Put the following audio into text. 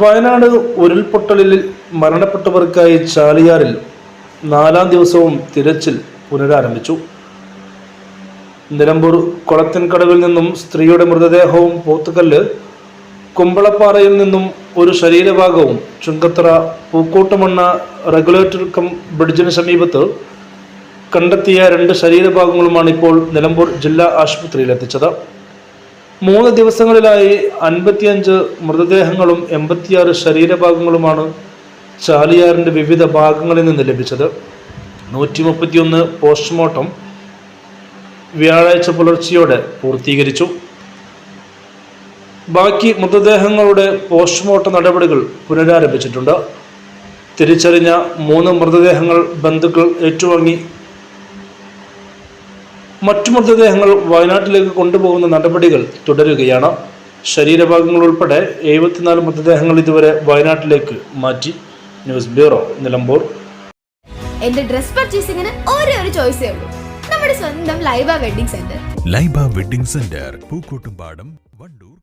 വയനാട് ഉരുൾപൊട്ടലിൽ മരണപ്പെട്ടവർക്കായി ചാലിയാറിൽ നാലാം ദിവസവും തിരച്ചിൽ പുനരാരംഭിച്ചു. നിലമ്പൂർ കൊളത്തിൻകടവിൽ നിന്നും സ്ത്രീയുടെ മൃതദേഹവും പോത്തുകല്ല് കുമ്പളപ്പാറയിൽ നിന്നും ഒരു ശരീരഭാഗവും ചുങ്കത്തറ പൂക്കോട്ടുമണ്ണ റെഗുലേറ്റർ കം ബ്രിഡ്ജിന് സമീപത്ത് കണ്ടെത്തിയ രണ്ട് ശരീരഭാഗങ്ങളുമാണ് ഇപ്പോൾ നിലമ്പൂർ ജില്ലാ ആശുപത്രിയിൽ എത്തിച്ചത് മൂന്ന് ദിവസങ്ങളിലായി അൻപത്തിയഞ്ച് മൃതദേഹങ്ങളും എൺപത്തിയാറ് ശരീരഭാഗങ്ങളുമാണ് ചാലിയാറിന്റെ വിവിധ ഭാഗങ്ങളിൽ നിന്ന് ലഭിച്ചത്. നൂറ്റി മുപ്പത്തിയൊന്ന് പോസ്റ്റ്മോർട്ടം വ്യാഴാഴ്ച പുലർച്ചയോടെ പൂർത്തീകരിച്ചു. ബാക്കി മൃതദേഹങ്ങളുടെ പോസ്റ്റ്മോർട്ടം നടപടികൾ പുനരാരംഭിച്ചിട്ടുണ്ട്. തിരിച്ചറിഞ്ഞ മൂന്ന് മൃതദേഹങ്ങൾ ബന്ധുക്കൾ ഏറ്റുവാങ്ങി മറ്റു മൃതദേഹങ്ങൾ വയനാട്ടിലേക്ക് കൊണ്ടുപോകുന്ന നടപടികൾ തുടരുകയാണ്. ശരീരഭാഗങ്ങൾ ഉൾപ്പെടെ എഴുപത്തിനാല് മൃതദേഹങ്ങൾ ഇതുവരെ വയനാട്ടിലേക്ക് മാറ്റി. News bureau Nilambur. എന്റെ ഡ്രസ് പർച്ചേസിംഗിന് ഒരേ ഒരു ചോയ്സേ ഉള്ളൂ. നമ്മുടെ സ്വന്തം Laiba wedding centre. Laiba wedding centre Pookottumpadam Wandoor.